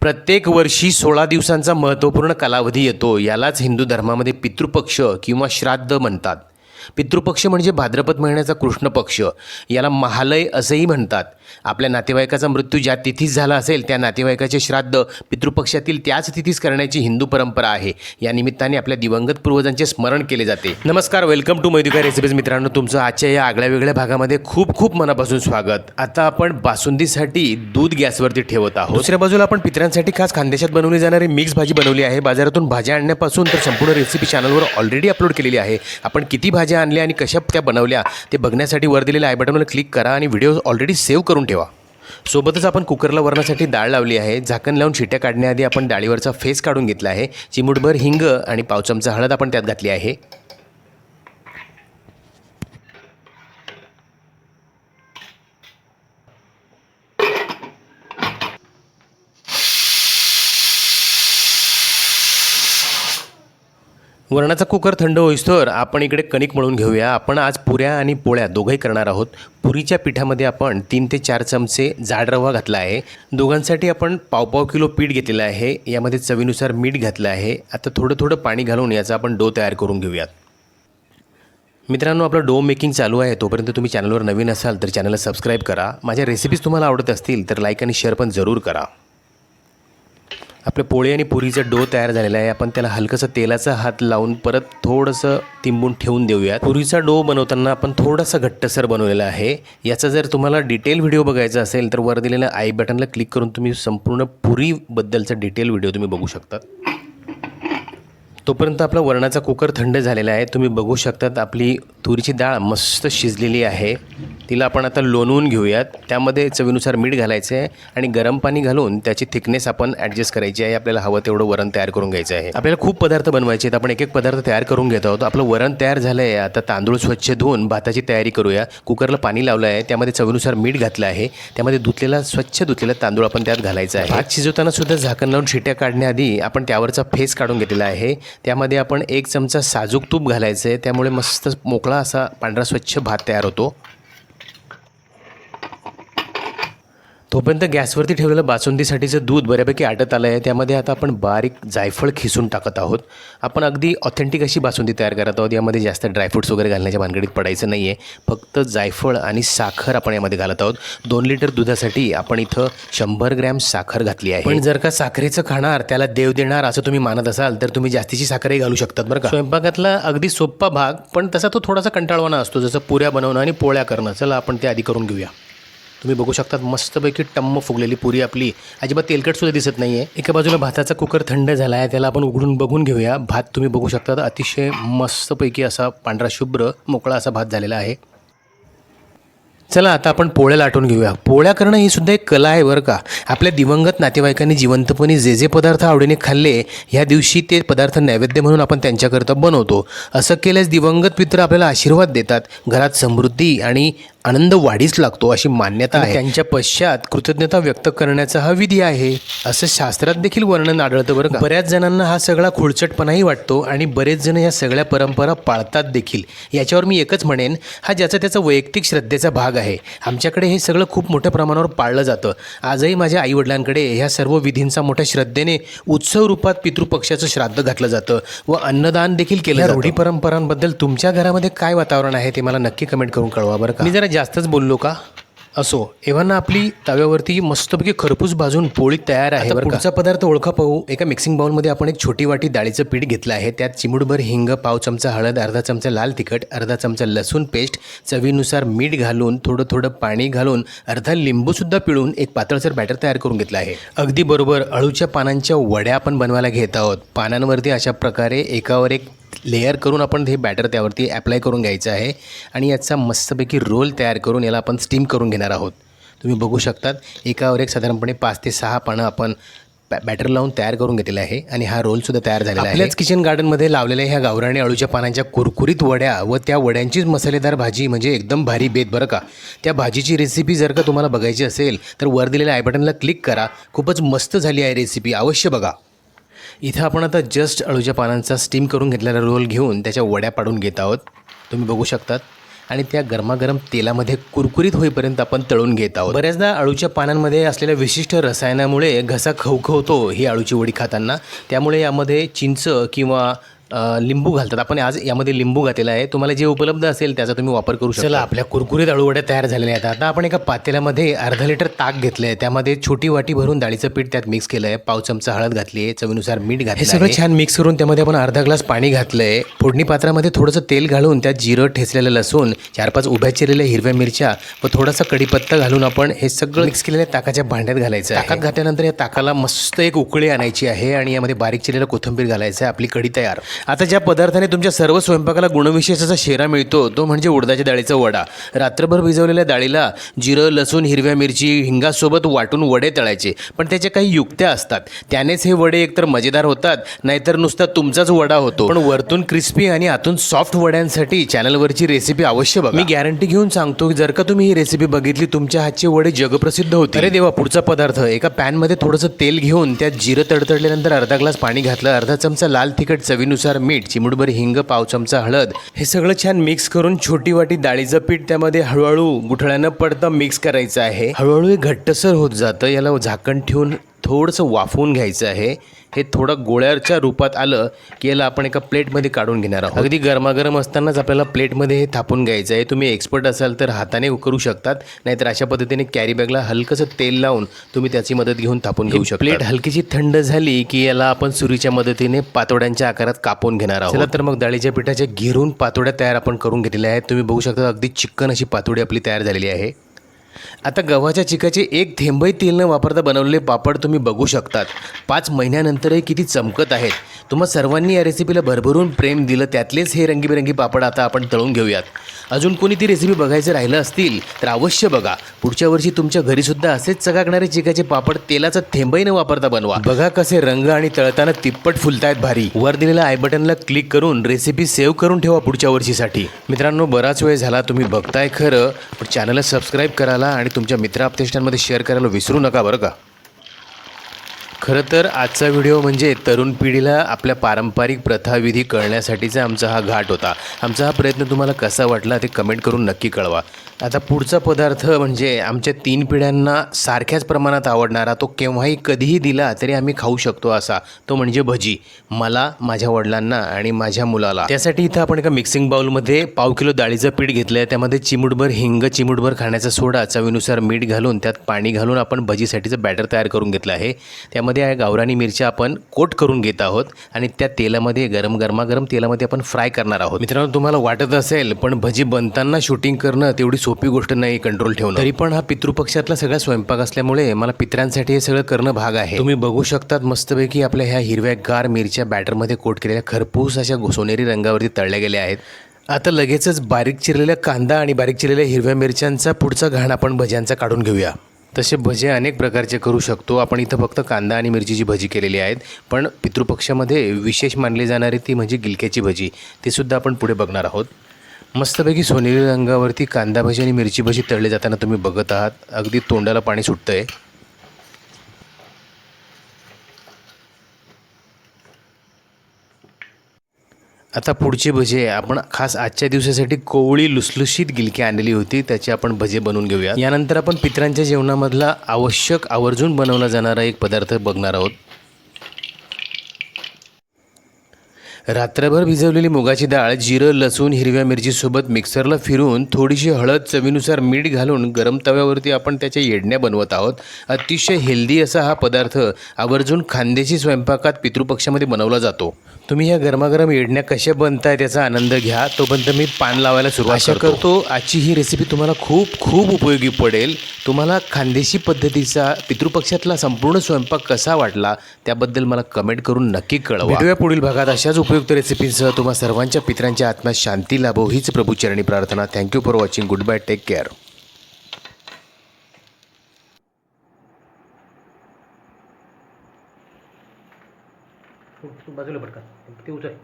प्रत्येक वर्षी सोळा दिवसांचा महत्त्वपूर्ण कालावधी येतो. यालाच हिंदू धर्मामध्ये पितृपक्ष किंवा श्राद्ध म्हणतात. पितृपक्ष म्हणजे भाद्रपद महिन्याचा कृष्ण पक्ष याला महालय असंही म्हणतात. आपल्या नातेवाईकाचा मृत्यू ज्या तिथीस झाला असेल त्या नातेवाईकाचे श्राद्ध पितृपक्षातील त्याच तिथीस करण्याची हिंदू परंपरा आहे. या निमित्ताने आपल्या दिवंगत पूर्वजांचे स्मरण केले जाते. नमस्कार वेलकम टू मैदुका रेसिपीज मित्रांनो तुमचं आजच्या या आगळ्या वेगळ्या भागामध्ये खूप खूप मनापासून स्वागत. आता आपण बासुंदीसाठी दूध गॅसवरती ठेवत आहोत. दुसऱ्या बाजूला आपण पितरांसाठी खास खानदेशात बनवली जाणारी मिक्स भाजी बनवली आहे. बाजारातून भाज्या आणण्यापासून तर संपूर्ण रेसिपी चॅनलवर ऑलरेडी अपलोड केलेली आहे. आपण किती भाज्या आणल्या आणि कशा त्या बनवल्या ते बघण्यासाठी वर दिलेल्या आय बटनवर क्लिक करा आणि व्हिडिओ ऑलरेडी सेव्ह करून ठेवा. सोबतच आपण कुकरला वरणासाठी डाळ लावली आहे. झाकण लावून शिट्या काढण्याआधी आपण डाळीवरचा फेस काढून घेतला आहे. चिमूटभर हिंग आणि पाव चमचा हळद आपण त्यात घातली आहे. वरणाचा कुकर थंड होईस्तोवर आपण इकडे कणिक मळून घेऊया. आपण आज पुऱ्या आणि पोळ्या दोघंही करणार आहोत. पुरीच्या पिठामध्ये आपण तीन ते चार चमचे जाड रवा घातला आहे. दोघांसाठी आपण पाव पाव किलो पीठ घेतलेलं आहे. यामध्ये चवीनुसार मीठ घातलं आहे. आता थोडं थोडं पाणी घालून याचा आपण डो तयार करून घेऊयात. मित्रांनो आपलं डो मेकिंग चालू आहे. तोपर्यंत तुम्ही चॅनलवर नवीन असाल तर चॅनलला सबस्क्राईब करा. माझ्या रेसिपीज तुम्हाला आवडत असतील तर लाईक आणि शेअर पण जरूर करा. आपल्या पोळी आणि पुरीचं डो तयार झालेला आहे. आपण त्याला हलकंसं तेलाचा हात लावून परत थोडंसं तिंबून ठेवून देऊयात. पुरीचा डो बनवताना आपण थोडासा घट्टसर बनवलेला आहे. याचा जर तुम्हाला डिटेल व्हिडिओ बघायचा असेल तर वर दिलेल्या आय बटनला क्लिक करून तुम्ही संपूर्ण पुरीबद्दलचा डिटेल व्हिडिओ तुम्ही बघू शकतात तोपर्यंत आपला वरणाचा कुकर थंड झालेला आहे. तुम्ही बघू शकतात आपली तुरीची डाळ मस्त शिजलेली आहे. तिला आपण आता लोणवून घेऊयात. त्यामध्ये चवीनुसार मीठ घालायचं आहे आणि गरम पाणी घालून त्याची थिकनेस आपण ॲडजस्ट करायची आहे. आपल्याला हवं तेवढं वरण तयार करून घ्यायचं आहे. आपल्याला खूप पदार्थ बनवायचे आहेत. आपण एक एक पदार्थ तयार करून घेत आहोत. आपलं वरण तयार झालं आहे. आता तांदूळ स्वच्छ धुवून भाताची तयारी करूया. कुकरला पाणी लावलं आहे. त्यामध्ये चवीनुसार मीठ घातलं आहे. त्यामध्ये धुतलेला स्वच्छ धुतलेला तांदूळ आपण त्यात घालायचा आहे. भात शिजवताना सुद्धा झाकण लावून शिट्या काढण्याआधी आपण त्यावरचा फेस काढून घेतलेला आहे. त्यामध्ये आपण एक चमचा साजूक तूप घालायचं आहे. त्यामुळे मस्त मोकळा असा पांढरा स्वच्छ भात तयार होतो. तोपर्यंत गॅसवरती ठेवलेलं बासुंदीसाठीचं दूध बऱ्यापैकी आटत आलं आहे त्यामध्ये आता आपण बारीक जायफळ खिसून टाकत आहोत. आपण अगदी ऑथेंटिक अशी बासुंदी तयार करत आहोत. यामध्ये जास्त ड्रायफ्रुट्स वगैरे घालण्याच्या भानगडीत पडायचं नाही आहे फक्त जायफळ आणि साखर आपण यामध्ये घालत आहोत. दोन लिटर दुधासाठी आपण इथं शंभर ग्रॅम साखर घातली आहे. पण जर का साखरेचं खाणार त्याला देव देणार असं तुम्ही मानत असाल तर तुम्ही जास्तीची साखरही घालू शकतात बरं का? स्वयंपाकातला अगदी सोप्पा भाग पण तसा तो थोडासा कंटाळवाना असतो. जसं पुऱ्या बनवणं आणि पोळ्या करणं. चला आपण ते आधी करून घेऊया. तुम्ही बघू शकतात मस्तपैकी टम्म फुगलेली पुरी आपली. अजिबात तेलकटसुद्धा दिसत नाही आहे एका बाजूला भाताचा कुकर थंड झाला आहे त्याला आपण उघडून बघून घेऊया. भात तुम्ही बघू शकता अतिशय मस्तपैकी असा पांढरा शुभ्र मोकळा असा भात झालेला आहे. चला आता आपण पोळ्या लाटून घेऊया. पोळ्या करणं ही सुद्धा एक कला आहे बरं का. आपल्या दिवंगत नातेवाईकांनी जिवंतपणी जे जे पदार्थ आवडीने खाल्ले ह्या दिवशी ते पदार्थ नैवेद्य म्हणून आपण त्यांच्याकरता बनवतो. असं केल्यास दिवंगत पित्र आपल्याला आशीर्वाद देतात. घरात समृद्धी आणि आनंद वाढीच लागतो अशी मान्यता आहे. त्यांच्या पश्चात कृतज्ञता व्यक्त करण्याचा हा विधी आहे. असं शास्त्रात देखील वर्णन आढळतं बरं का. बऱ्याच जणांना हा सगळा खुळचटपणाही वाटतो आणि बरेच जण या सगळ्या परंपरा पाळतात देखील. याच्यावर मी एकच म्हणेन हा ज्याचा त्याचा वैयक्तिक श्रद्धेचा भाग आहे. आमच्याकडे हे सगळं खूप मोठ्या प्रमाणावर पाळलं जातं. आजही माझ्या आईवडिलांकडे ह्या सर्व विधींचा मोठ्या श्रद्धेने उत्सव रूपात पितृपक्षाचं श्राद्ध घातलं जातं व अन्नदान देखील केलं रूढी परंपरांबद्दल तुमच्या घरामध्ये काय वातावरण आहे ते मला नक्की कमेंट करून कळवा बरं का. मी जरा जास्तच बोललो का? असो एव्हाना आपली तव्यावरती मस्तपैकी खरपूस भाजून पोळी तयार आहे बरं पुढचा पदार्थ ओळखा पाहू. एका मिक्सिंग बाउलमध्ये आपण एक छोटी वाटी डाळीचं पीठ घेतलं आहे. त्यात चिमुडभर हिंग पाव चमचा हळद अर्धा चमचा लाल तिखट अर्धा चमचा लसूण पेस्ट चवीनुसार मीठ घालून थोडं थोडं पाणी घालून अर्धा लिंबूसुद्धा पिळून एक पातळसर बॅटर तयार करून घेतलं आहे. अगदी बरोबर अळूच्या पानांच्या वड्या आपण बनवायला घेत आहोत. पानांवरती अशा प्रकारे एकावर एक लेअर करून आपण हे बॅटर त्यावरती ॲप्लाय करून घ्यायचं आहे. आणि याचा मस्तपैकी रोल तयार करून याला आपण स्टीम करून घेणार आहोत. तुम्ही बघू शकतात एकावर एक साधारणपणे पाच ते सहा पानं आपण बॅ बॅटर लावून तयार करून घेतलेला आहे आणि हा रोलसुद्धा तयार झालेला आहे. आपल्याच किचन गार्डनमध्ये लावलेल्या ह्या गावराने अळूच्या पानांच्या कुरकुरीत वड्या व त्या वड्यांचीच मसालेदार भाजी म्हणजे एकदम भारी बेत बरं का? त्या भाजीची रेसिपी जर का तुम्हाला बघायची असेल तर वर दिलेल्या आय बटनला क्लिक करा. खूपच मस्त झाली आहे रेसिपी अवश्य बघा. इथं आपण आता जस्ट अळूच्या पानांचा स्टीम करून घेतलेला रोल घेऊन त्याच्या वड्या पाडून घेत आहोत. तुम्ही बघू शकतात. आणि त्या गरमागरम तेलामध्ये कुरकुरीत होईपर्यंत आपण तळून घेत आहोत. बऱ्याचदा अळूच्या पानांमध्ये असलेल्या विशिष्ट रसायनामुळे घसा खवखवतो ही अळूची वडी खाताना. त्यामुळे यामध्ये चिंच किंवा लिंबू घालतात. आपण आज यामध्ये लिंबू घातलेला आहे. तुम्हाला जे उपलब्ध असेल त्याचा तुम्ही वापर करू शकता. चला आपल्या कुरकुरीत अळूवड्या तयार झालेल्या आहेत. आता आपण एका पातेल्यामध्ये अर्धा लिटर ताक घेतलं आहे त्यामध्ये छोटी वाटी भरून डाळीचं पीठ त्यात मिक्स केलं आहे पाव चमचा हळद घातली आहे. चवीनुसार मीठ घातलं हे सगळं छान मिक्स करून त्यामध्ये आपण अर्धा ग्लास पाणी घातलं आहे फोडणी पात्रामध्ये थोडंसं तेल घालून त्यात जिरं ठेचलेलं लसूण चार पाच उभ्या चिरलेल्या हिरव्या मिरच्या व थोडासा कढीपत्ता घालून आपण हे सगळं मिक्स केलेल्या ताकाच्या भांड्यात घालायचं आहे. ताकात घातल्यानंतर या ताकाला मस्त एक उकळी आणायची आहे आणि यामध्ये बारीक चिरलेलं कोथिंबीर घालायचं आहे. आपली कढी तयार. आता ज्या पदार्थाने तुमच्या सर्व स्वयंपाकाला गुणविशेषाचा शेरा मिळतो तो म्हणजे उडदाच्या डाळीचा वडा. रात्रभर भिजवलेल्या डाळीला जिरं लसूण हिरव्या मिरची हिंगासोबत वाटून वडे तळायचे. पण त्याच्या काही युक्त्या असतात. त्यानेच हे वडे एकतर मजेदार होतात नाहीतर नुसता तुमचाच वडा होतो. पण वरतून क्रिस्पी आणि आतून सॉफ्ट वड्यांसाठी चॅनलवरची रेसिपी अवश्य बघा. मी गॅरंटी घेऊन सांगतो की जर का तुम्ही ही रेसिपी बघितली तुमच्या हातचे वडे जगप्रसिद्ध होते अरे देवा पुढचा पदार्थ. एका पॅनमध्ये थोडंसं तेल घेऊन त्यात जिरं तडतडल्यानंतर अर्धा ग्लास पाणी घातलं अर्धा चमचा लाल तिखट चवीनुसार मीठ चिमुटभर हिंग पाव चमचा हळद हे सगळं छान मिक्स करून छोटी वाटी डाळीचं पीठ त्यामध्ये हळूहळू गुठळ्यानं पडतं मिक्स करायचं आहे. हळूहळू हे घट्टसर होत जातं. याला झाकण ठेवून थोडंसं वाफवून घ्यायचं आहे. हे थोडं गोळ्याच्या रूपात आलं की याला आपण एका प्लेटमध्ये काढून घेणार आहोत. अगदी गरमागरम असतानाच आपल्याला प्लेटमध्ये हे थापून घ्यायचं आहे. तुम्ही एक्सपर्ट असाल तर हाताने करू शकतात. नाहीतर अशा पद्धतीने कॅरी बॅगला हलकंसं तेल लावून तुम्ही त्याची मदत घेऊन थापून घेऊ शकता. प्लेट हलकीशी थंड झाली की याला आपण सुरीच्या मदतीने पातोड्यांच्या आकारात कापून घेणार आहोत. चला तर मग डाळीच्या पिठाच्या घेरून पातोड्या तयार आपण करून घेतलेल्या आहेत. तुम्ही बघू शकता अगदी चिकन अशी पातोडी आपली तयार झालेली आहे. आता गव्हाच्या चिकाचे एक थेंबही तेल न वापरता बनवलेले पापड तुम्ही बघू शकतात. पाच महिन्यानंतरही किती चमकत आहेत. तुम्हा सर्वांनी या रेसिपीला भरभरून प्रेम दिलं त्यातलेच हे रंगीबेरंगी पापड आता आपण तळून घेऊयात. अजून कोणी ती रेसिपी बघायचं राहिलं असतील तर अवश्य बघा. पुढच्या वर्षी तुमच्या घरीसुद्धा असेच चकाकणारे चिकाचे पापड तेलाचा थेंबही न वापरता बनवा. बघा कसे रंग आणि तळताना तिप्पट फुलतायत भारी. वर दिलेल्या आय बटनला क्लिक करून रेसिपी सेव्ह करून ठेवा पुढच्या वर्षीसाठी. मित्रांनो बराच वेळ झाला तुम्ही बघताय खरं पण चॅनलला सबस्क्राईब करायला आणि तुमच्या मित्र आपतेष्टांमध्ये शेअर करायला विसरू नका बरं का? खरं तर आजचा व्हिडिओ म्हणजे तरुण पिढीला आपल्या पारंपरिक प्रथाविधी कळण्यासाठीचा आमचा हा घाट होता. आमचा हा प्रयत्न तुम्हाला कसा वाटला ते कमेंट करून नक्की कळवा. आता पुढचा पदार्थ म्हणजे आमच्या तीन पिढ्यांना सारख्याच प्रमाणात आवडणारा तो केव्हाही कधीही दिला तरी आम्ही खाऊ शकतो असा तो म्हणजे भजी. मला माझ्या वडिलांना आणि माझ्या मुलाला. त्यासाठी इथं आपण एका मिक्सिंग बाउलमध्ये पाव किलो डाळीचं पीठ घेतलं आहे त्यामध्ये चिमुटभर हिंग चिमुटभर खाण्याचा सोडा चवीनुसार मीठ घालून त्यात पाणी घालून आपण भजीसाठीचं बॅटर तयार करून घेतलं आहे. त्यामध्ये आहे गावरानी मिरच्या आपण कोट करून घेत आहोत आणि त्या तेलामध्ये गरम गरमागरम तेलामध्ये आपण फ्राय करणार आहोत. मित्रांनो तुम्हाला वाटत असेल पण भजी बनताना शूटिंग करणं तेवढी सोपी गोष्ट नाही कंट्रोल ठेवणं. तरी पण हा पितृपक्षातला सगळा स्वयंपाक असल्यामुळे मला पित्रांसाठी हे सगळं करणं भाग आहे. तुम्ही बघू शकतात मस्तपैकी आपल्या ह्या हिरव्या गार मिरच्या बॅटरमध्ये कोट केलेल्या खरपूस अशा सोनेरी रंगावरती तळल्या गेल्या आहेत. आता लगेचच बारीक चिरलेला कांदा आणि बारीक चिरलेल्या हिरव्या मिरच्यांचा पुढचा घाण आपण भज्यांचा काढून घेऊया. तसे भजे अनेक प्रकारचे करू शकतो. आपण इथं फक्त कांदा आणि मिरचीची भजी केलेली आहेत. पण पितृपक्षामध्ये विशेष मानली जाणारी ती म्हणजे गिलक्याची भजी. ती सुद्धा आपण पुढे बघणार आहोत. मस्तपैकी सोनेरी रंगावरती कांदा भजी आणि मिरची भजी तळले जाताना तुम्ही बघत आहात. अगदी तोंडाला पाणी सुटतं आहे आता पुढची भजे आपण खास आजच्या दिवसासाठी कोवळी लुसलुशीत गिलकी आणलेली होती. त्याची आपण भजे बनवून घेऊया यानंतर आपण पित्रांच्या जेवणामधला आवश्यक आवर्जून बनवला जाणारा एक पदार्थ बघणार आहोत. रात्रभर भिजवलेली मुगाची डाळ जिरं लसूण हिरव्या मिरचीसोबत मिक्सरला फिरून थोडीशी हळद चवीनुसार मीठ घालून गरम तव्यावरती आपण त्याच्या येडण्या बनवत आहोत. अतिशय हेल्दी असा हा पदार्थ आवर्जून खानदेशी स्वयंपाकात पितृपक्षामध्ये बनवला जातो. तुम्ही ह्या गरमागरम येडण्या कशा बनताय त्याचा आनंद घ्या. तोपर्यंत मी पान लावायला सुरुवात करतो. आजची ही रेसिपी तुम्हाला खूप खूप उपयोगी पडेल. तुम्हाला खानदेशी पद्धतीचा पितृपक्षातला संपूर्ण स्वयंपाक कसा वाटला त्याबद्दल मला कमेंट करून नक्की कळवा. पुढील भागात अशाच उपयुक्त रेसिपींसह तुम्हा सर्वांच्या पित्रांच्या आत्म्यात शांती लाभो. हीच प्रभूचरणी प्रार्थना. Thank you for watching goodbye take care बाजूला भटका ते उचल.